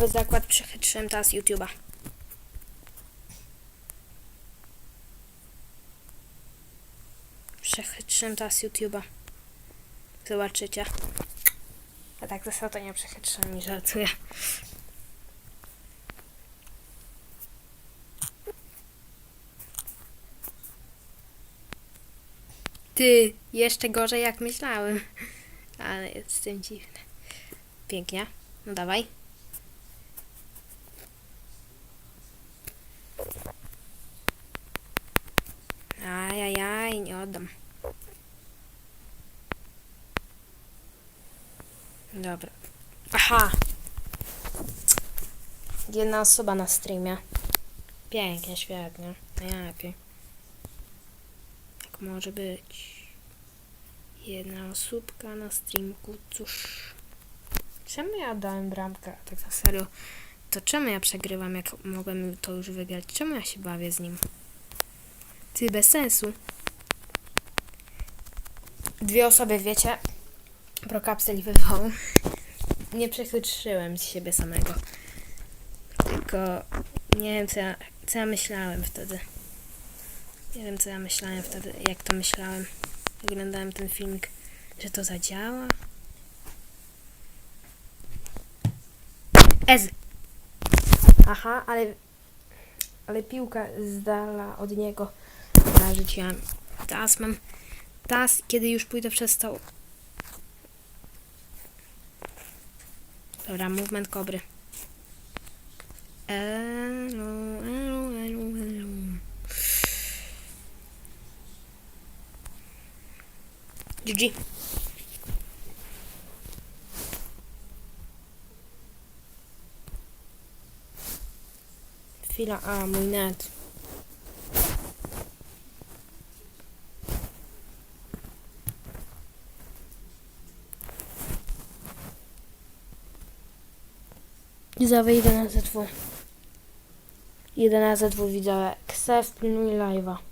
Nowy zakład przechytrzyłem teraz YouTube'a. Przechytrzyłem teraz YouTube'a. Zobaczycie. A tak to nie przechytrzyłem mi żartuję. Ty, jeszcze gorzej jak myślałem. Ale jest z tym dziwne. Pięknie. No dawaj. Ajajaj, nie oddam. Dobra. Aha! Jedna osoba na streamie. Pięknie, świetnie. Najlepiej. Jak może być? Jedna osóbka na streamku, cóż. Czemu ja dałem bramkę? Tak na serio. To czemu ja przegrywam, jak mogłem to już wygrać? Czemu ja się bawię z nim? Ty, bez sensu. Dwie osoby, wiecie, prokapsel wywołał. Nie przechytrzyłem z siebie samego. Tylko nie wiem, co ja, co ja myślałem wtedy. Nie wiem, co ja myślałem wtedy, jak to myślałem. Oglądałem ten filmik, że to zadziała. Ez! Aha, ale... Ale piłka z dala od niego. Ja rzuciłem. Teraz mam... Teraz, kiedy już pójdę przez to... Dobra, movement kobry. Allons, allons, allons, allons. GG. Fais la ah, mouinade. Ils avaient gagné cette fois. 11 dwóch widziałek. Sef pilnuje live'a.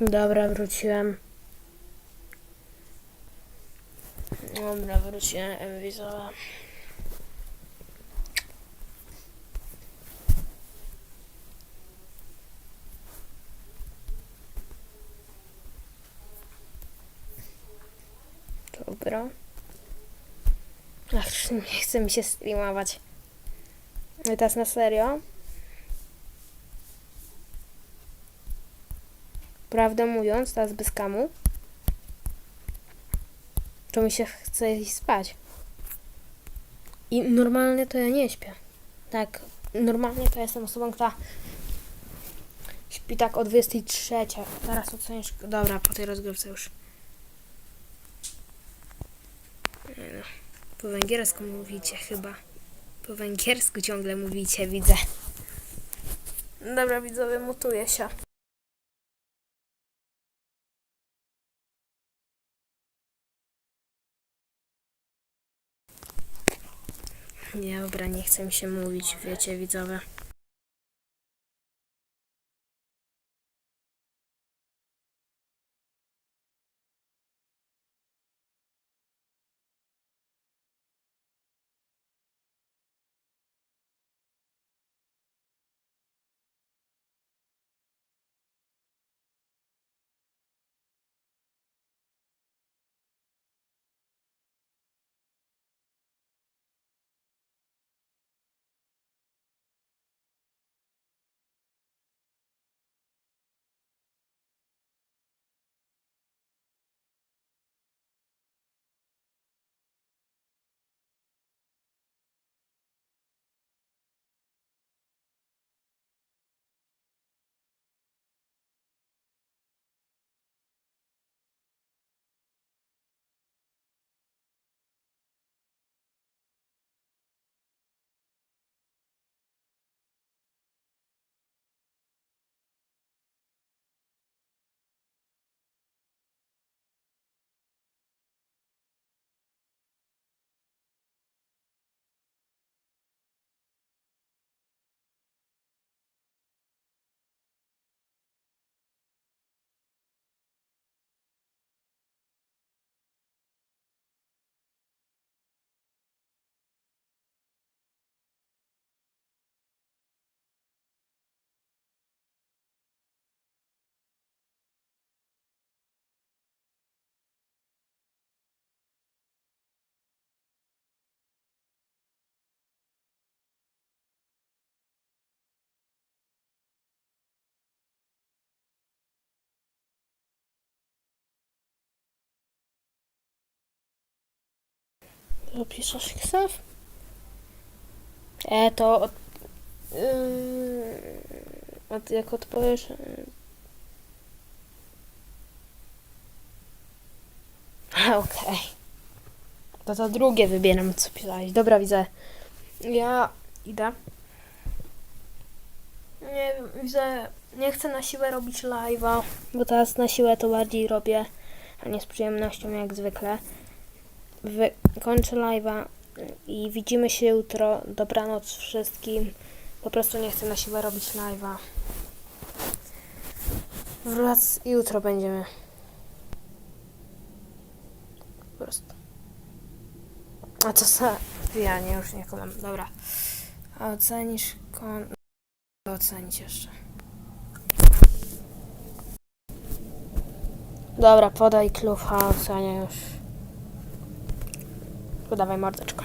Dobra, wróciłem. Dobra, wróciłem, widzowa. Dobra. Ach, nie chce mi się streamować. Ale teraz na serio. Prawdę mówiąc, teraz bez kamu, to mi się chce iść spać. I normalnie to ja nie śpię. Tak, normalnie to jestem osobą, która śpi tak o 23. Teraz ocenisz. Dobra, po tej rozgrywce już. No, po węgiersku mówicie chyba. Po węgiersku ciągle mówicie, widzę. Dobra, widzowie, mutuję się. Nie, dobra, nie chcę mi się mówić, wiecie, widzowie. Zapiszesz ksew? E, to od, yy, od, jak odpowiesz... Yy. Okej. To to drugie wybieram, co pisałeś. Dobra, widzę. Ja idę. Nie widzę... Nie chcę na siłę robić live'a, bo teraz na siłę to bardziej robię, a nie z przyjemnością jak zwykle. Kończę live'a i widzimy się jutro. Dobranoc wszystkim. Po prostu nie chcę na siłę robić live'a. Wrac jutro będziemy. Po prostu. A co za... Nie, już nie kumam. Dobra. A ocenisz kon... Ocenić jeszcze. Dobra, podaj klucha, ocenię już. Podawaj mordeczko.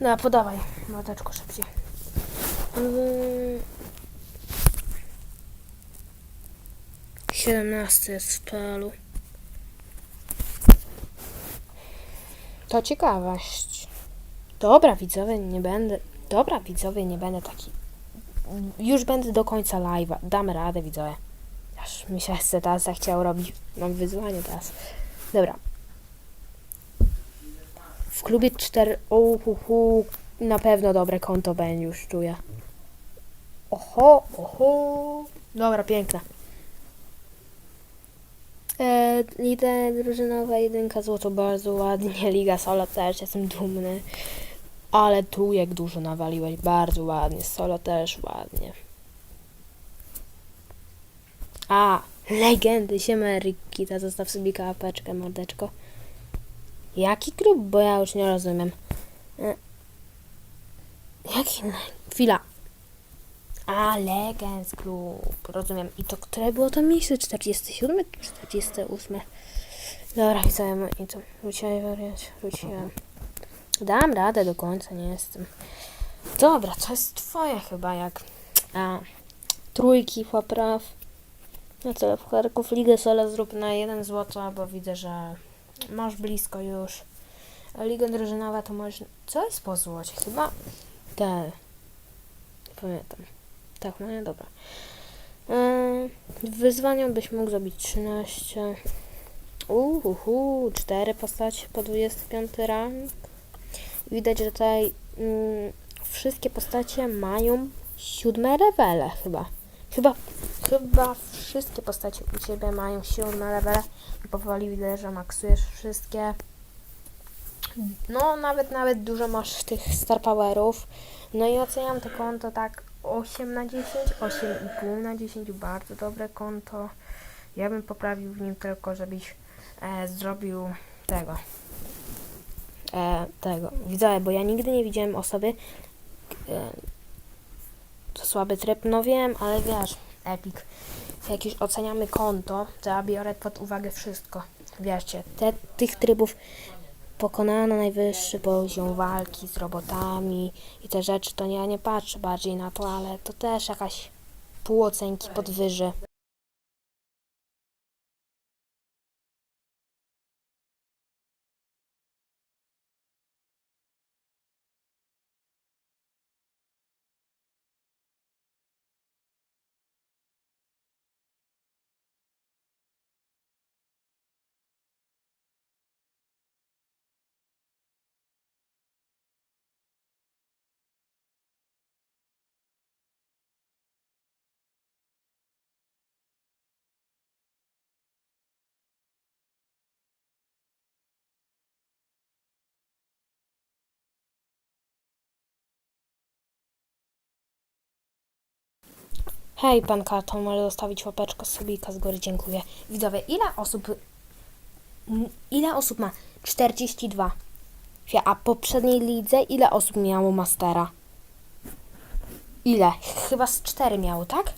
No, podawaj mordeczko szybciej. Mm. 17 jest w PL-u. To ciekawość. Dobra, widzowie, nie będę. Dobra, widzowie, nie będę taki. Już będę do końca live'a. Dam radę, widzowie. Aż mi się chce teraz chciał robić. Mam wyzwanie teraz. Dobra. W klubie 4. Uhuhu. Na pewno dobre konto będzie, już czuję. Oho, oho. Dobra, piękne. E, Liga drużynowa jedynka złoto bardzo ładnie. Liga solo też jestem dumny. Ale tu jak dużo nawaliłeś, bardzo ładnie. Solo też ładnie. A, legendy, siema Rikita, zostaw sobie kawapeczkę, mordeczko. Jaki klub? Bo ja już nie rozumiem. E, Jaki? Chwila. A, Legends Klub, rozumiem. I to które było to miejsce? 47 czy 48? Dobra, widzę, i co? Wróciłem, wróciłem. Dam radę do końca, nie jestem. Dobra, to jest twoje chyba, jak... A, trójki, popraw. No co, w Charków Ligę Solo zrób na 1 zł, bo widzę, że masz blisko już. A Liga Drużynowa to możesz... Co jest po złocie? Chyba... Te... Nie pamiętam. Tak, no nie, dobra. Yy, w wyzwaniu byś mógł zrobić 13. Uhuhu, 4 postacie po 25 rank. Widać, że tutaj mm, wszystkie postacie mają siódme levele chyba. Chyba, chyba wszystkie postacie u Ciebie mają siódme levele i powoli widzę, że maksujesz wszystkie. No, nawet, nawet dużo masz tych star powerów. No i oceniam to konto tak 8 na 10, 8,5 na 10, bardzo dobre konto. Ja bym poprawił w nim tylko, żebyś e, zrobił tego. E, tego. Widzowie, bo ja nigdy nie widziałem osoby. E, to słaby tryb, no wiem, ale wiesz, Epic. Jak już oceniamy konto, to ja biorę pod uwagę wszystko. Wierzcie, te, tych trybów pokonano najwyższy poziom walki z robotami i te rzeczy, to ja nie patrzę bardziej na to, ale to też jakaś półocenki podwyży. Hej, pan Karton, może zostawić łapeczkę subika z góry, dziękuję. Widzowie, ile osób... Ile osób ma? 42. Wie, A poprzedniej lidze ile osób miało Mastera? Ile? Chyba z 4 miało, tak?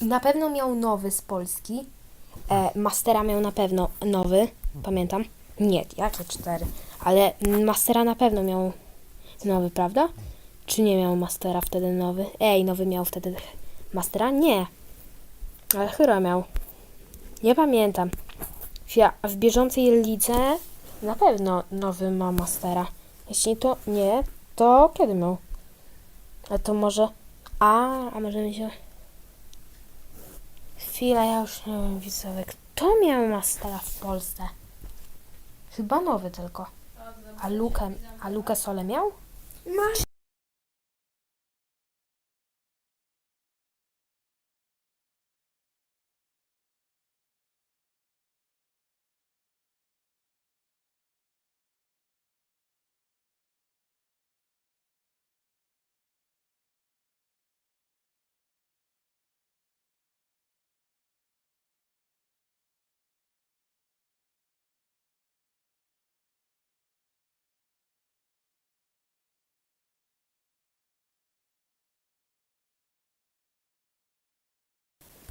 Na pewno miał nowy z Polski. E, Mastera miał na pewno nowy, pamiętam. Nie, jakie 4? Ale Mastera na pewno miał nowy, prawda? Czy nie miał Mastera wtedy nowy? Ej, nowy miał wtedy Mastera? Nie. Ale chyba miał. Nie pamiętam. Ja w bieżącej lidze na pewno nowy ma Mastera. Jeśli to nie, to kiedy miał? A to może... A, a może mi się... Chwila, ja już nie wiem, widzowie. Kto miał Mastera w Polsce? Chyba nowy tylko. A Lukę, a Lukę Sole miał?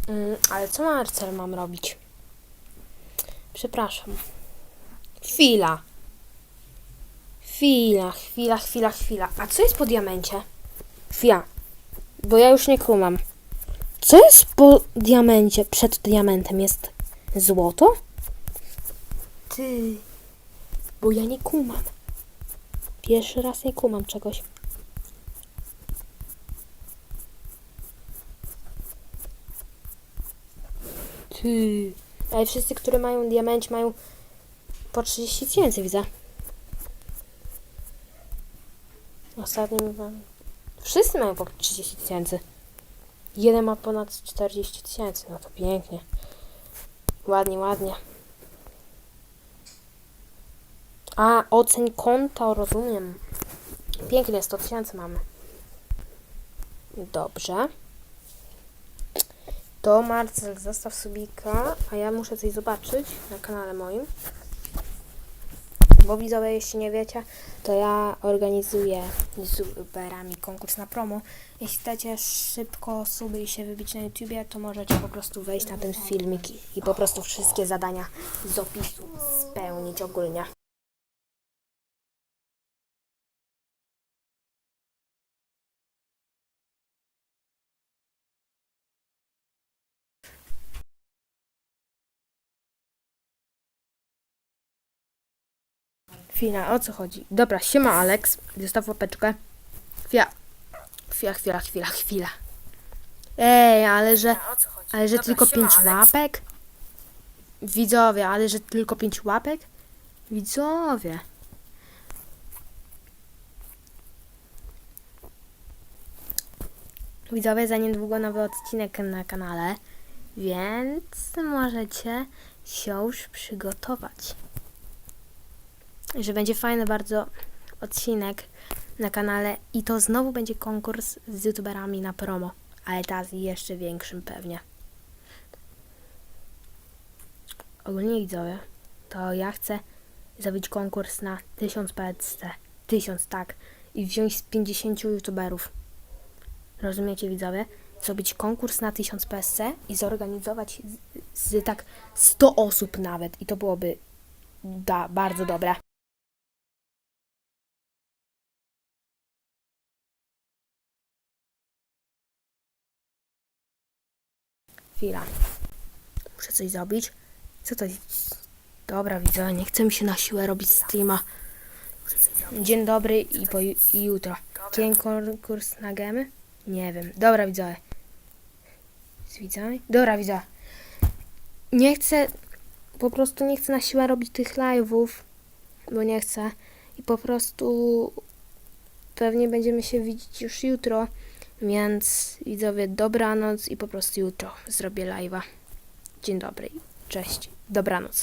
Mm, ale co Marcel mam robić? Przepraszam. Chwila. Chwila, chwila, chwila, chwila. A co jest po diamencie? Chwila. Bo ja już nie kumam. Co jest po diamencie? Przed diamentem jest złoto? Ty. Bo ja nie kumam. Pierwszy raz nie kumam czegoś. Ty. Ale wszyscy, które mają diamencie, mają po 30 tysięcy, widzę. Ostatnim mam... Wszyscy mają po 30 tysięcy. Jeden ma ponad 40 tysięcy. No to pięknie. Ładnie, ładnie. A, oceń konta, rozumiem. Pięknie, 100 tysięcy mamy. Dobrze. To Marcel, zostaw subika, a ja muszę coś zobaczyć na kanale moim. Bo widzowie, jeśli nie wiecie, to ja organizuję z youtuberami konkurs na promo. Jeśli chcecie szybko suby i się wybić na YouTubie, to możecie po prostu wejść na ten filmik i po prostu wszystkie zadania z opisu spełnić ogólnie. Chwila, o co chodzi? Dobra, siema Alex, zostaw łapeczkę. Chwila, chwila, chwila, chwila, chwila. Ej, ale że, ale że tylko pięć łapek? Widzowie, ale że tylko pięć łapek? Widzowie. Widzowie, za niedługo nowy odcinek na kanale, więc możecie się już przygotować. Że będzie fajny bardzo odcinek na kanale i to znowu będzie konkurs z youtuberami na promo, ale teraz jeszcze większym pewnie. Ogólnie widzowie, to ja chcę zrobić konkurs na 1000 PSC. 1000, tak. I wziąć z 50 youtuberów. Rozumiecie widzowie? Zrobić konkurs na 1000 PSC i zorganizować z, z tak 100 osób nawet. I to byłoby da, bardzo dobre. Chwila. Muszę coś zrobić. Co to jest? Dobra, widzę, nie chcę mi się na siłę robić streama. Dzień dobry i, po, i jutro. Kiedy konkurs na gemy? Nie wiem. Dobra, widzę. Z? Dobra, widzę. Nie chcę, po prostu nie chcę na siłę robić tych live'ów, bo nie chcę. I po prostu pewnie będziemy się widzieć już jutro, więc widzowie, dobranoc i po prostu jutro zrobię live'a. Dzień dobry, cześć, dobranoc.